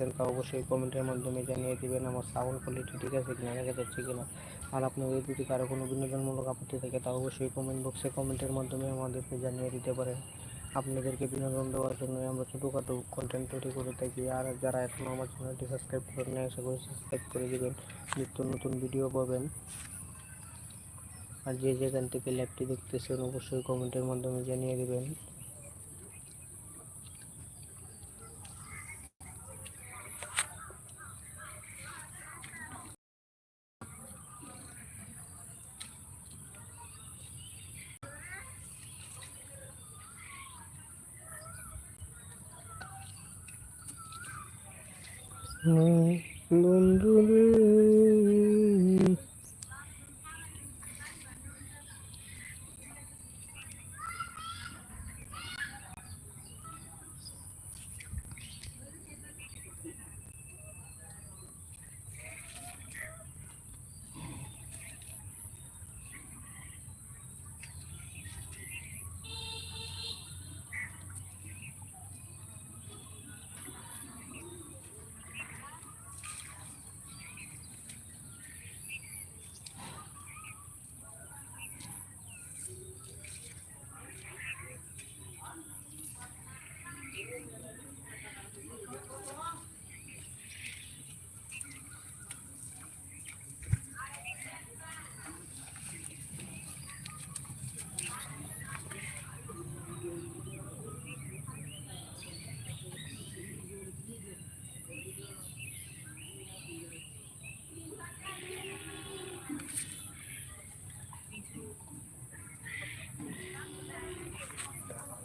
দেখতেছেন তা অবশ্যই কমেন্টের মাধ্যমে জানিয়ে দেবেন আমার সাউন্ড কোয়ালিটি ঠিক আছে কিনা, দেখা যাচ্ছে কিনা। আর আপনাদের যদি কারও কোনো বিনোদনমূলক আপত্তি থাকে, তা অবশ্যই কমেন্ট বক্সে কমেন্টের মাধ্যমে আমাদেরকে জানিয়ে দিতে পারেন। আপনাদেরকে বিনোদন দেওয়ার জন্য আমরা ছোটোখাটো কন্টেন্ট তৈরি করে থাকি। আর যারা এখনও আমার চ্যানেলটি সাবস্ক্রাইব করেন নাই, আশা করি সাবস্ক্রাইব করে দেবেন। নিত্য নতুন ভিডিও পাবেন। আর যে যেখান থেকে ল্যাবটি দেখতেছেন, অবশ্যই কমেন্টের মাধ্যমে জানিয়ে দেবেন। বন্ধু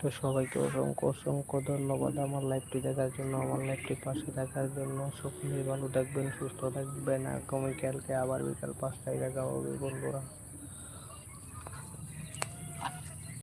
তো সবাইকে অসংখ্য অসংখ্য ধন্যবাদ আমার লাইভটি দেখার জন্য, আমার লাইভটি পাশে দেখার জন্য। সকলেই ভালো থাকবেন, সুস্থ থাকবেন। আগামীকালকে আবার বিকাল পাঁচটায় দেখা হবে বন্ধুরা।